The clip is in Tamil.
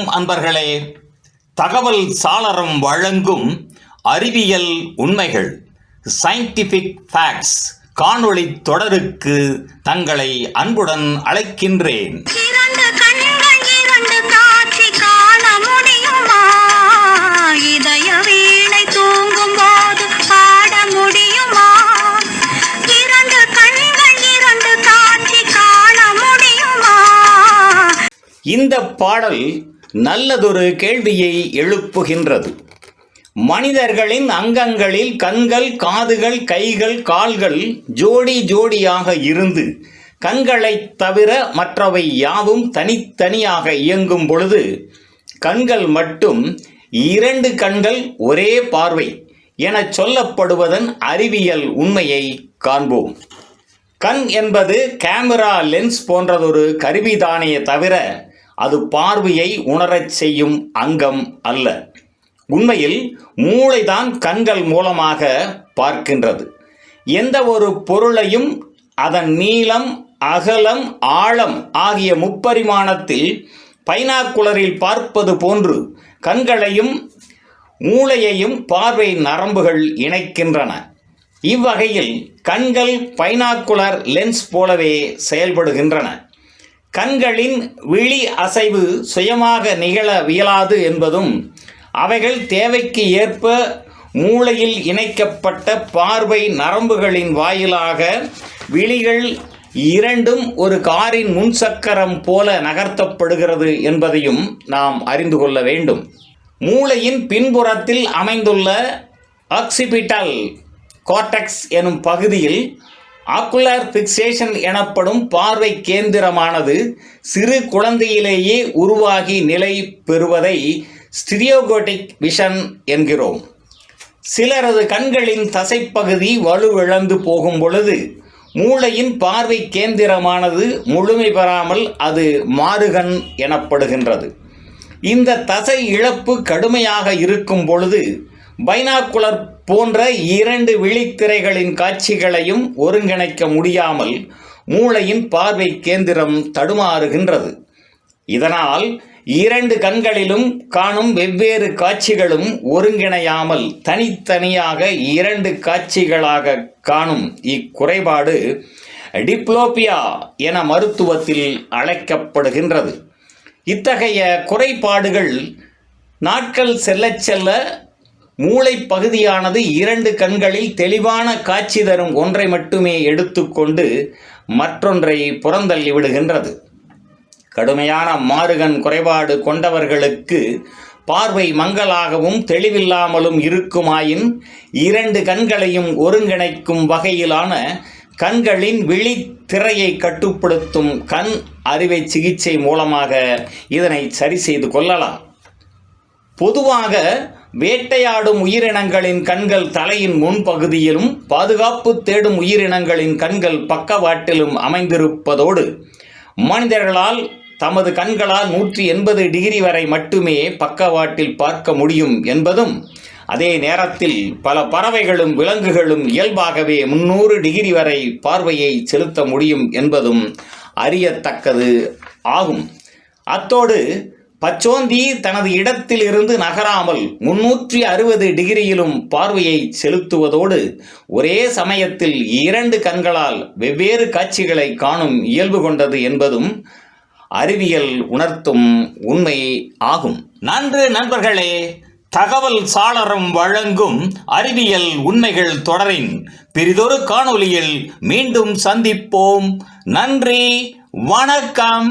வணக்கம் அன்பர்களே. தகவல் சாளரம் வழங்கும் அறிவியல் உண்மைகள் சயின்டிஃபிக் ஃபேக்ட்ஸ் காணொளி தொடருக்கு தங்களை அன்புடன் அழைக்கின்றேன். இந்த பாடல் நல்லதொரு கேள்வியை எழுப்புகின்றது. மனிதர்களின் அங்கங்களில் கண்கள் காதுகள் கைகள் கால்கள் ஜோடி ஜோடியாக இருந்து கண்களைத் தவிர மற்றவை யாவும் தனித்தனியாக இயங்கும் பொழுது கண்கள் மட்டும் இரண்டு கண்கள் ஒரே பார்வை எனச் சொல்லப்படுவதன் அறிவியல் உண்மையை காண்போம். கண் என்பது கேமரா லென்ஸ் போன்றதொரு கருவிதானே தவிர அது பார்வையை உணரச் செய்யும் அங்கம் அல்ல. உண்மையில் மூளைதான் கண்கள் மூலமாக பார்க்கின்றது. எந்த ஒரு பொருளையும் அதன் நீளம் அகலம் ஆழம் ஆகிய முப்பரிமாணத்தில் பைனாக்குலரில் பார்ப்பது போன்று கண்களையும் மூளையையும் பார்வை நரம்புகள் இணைக்கின்றன. இவ்வகையில் கண்கள் பைனாக்குலர் லென்ஸ் போலவே செயல்படுகின்றன. கண்களின் விழி அசைவு சுயமாக நிகழ வியலாது என்பதும் அவைகள் தேவைக்கு ஏற்ப மூளையில் இணைக்கப்பட்ட பார்வை நரம்புகளின் வாயிலாக விழிகள் இரண்டும் ஒரு காரின் முன்சக்கரம் போல நகர்த்தப்படுகிறது என்பதையும் நாம் அறிந்து கொள்ள வேண்டும். மூளையின் பின்புறத்தில் அமைந்துள்ள ஆக்சிபிட்டல் கார்டெக்ஸ் எனும் பகுதியில் ஆக்குலர் ஃபிக்சேஷன் எனப்படும் பார்வை கேந்திரமானது சிறு குழந்தையிலேயே உருவாகி நிலை பெறுவதை ஸ்டிரியோகோட்டிக் விஷன் என்கிறோம். சிலரது கண்களின் தசைப்பகுதி வலுவிழந்து போகும் பொழுது மூளையின் பார்வை கேந்திரமானது முழுமை பெறாமல் அது மாறுகண் எனப்படுகின்றது. இந்த தசை இழப்பு கடுமையாக இருக்கும் பொழுது பைனாக்குலர் போன்ற இரண்டு விழித்திரைகளின் காட்சிகளையும் ஒருங்கிணைக்க முடியாமல் மூளையின் பார்வை கேந்திரம் தடுமாறுகின்றது. இதனால் இரண்டு கண்களிலும் காணும் வெவ்வேறு காட்சிகளும் ஒருங்கிணையாமல் தனித்தனியாக இரண்டு காட்சிகளாக காணும் இக்குறைபாடு டிப்ளோபியா என மருத்துவத்தில் அழைக்கப்படுகின்றது. இத்தகைய குறைபாடுகள் நாட்கள் செல்லச் செல்ல மூளை பகுதியானது இரண்டு கண்களில் தெளிவான காட்சி தரும் ஒன்றை மட்டுமே எடுத்துக்கொண்டு மற்றொன்றை புறந்தள்ளி விடுகின்றது. கடுமையான மாறுகண் குறைபாடு கொண்டவர்களுக்கு பார்வை மங்கலாகவும் தெளிவில்லாமலும் இருக்குமாயின் இரண்டு கண்களையும் ஒருங்கிணைக்கும் வகையிலான கண்களின் விழித்திரையை கட்டுப்படுத்தும் கண் அறுவை சிகிச்சை மூலமாக இதனை சரி செய்து கொள்ளலாம். பொதுவாக வேட்டையாடும் உயிரினங்களின் கண்கள் தலையின் முன்பகுதியிலும் பாதுகாப்பு தேடும் உயிரினங்களின் கண்கள் பக்கவாட்டிலும் அமைந்திருப்பதோடு மனிதர்களால் தமது கண்களால் நூற்றி எண்பது டிகிரி வரை மட்டுமே பக்கவாட்டில் பார்க்க முடியும் என்பதும் அதே நேரத்தில் பல பறவைகளும் விலங்குகளும் இயல்பாகவே முன்னூறு டிகிரி வரை பார்வையை செலுத்த முடியும் என்பதும் அறியத்தக்கது ஆகும். அத்தோடு பச்சோந்தி தனது இடத்தில் இருந்து நகராமல் முன்னூற்றி அறுபது டிகிரியிலும் பார்வையை செலுத்துவதோடு ஒரே சமயத்தில் இரண்டு கண்களால் வெவ்வேறு காட்சிகளை காணும் இயல்பு கொண்டது என்பதும் அறிவியல் உணர்த்தும் உண்மை ஆகும். நன்று நண்பர்களே தகவல் சாளரம் வழங்கும் அறிவியல் உண்மைகள் தொடரின் பிரிதொரு காணொலியில் மீண்டும் சந்திப்போம். நன்றி வணக்கம்.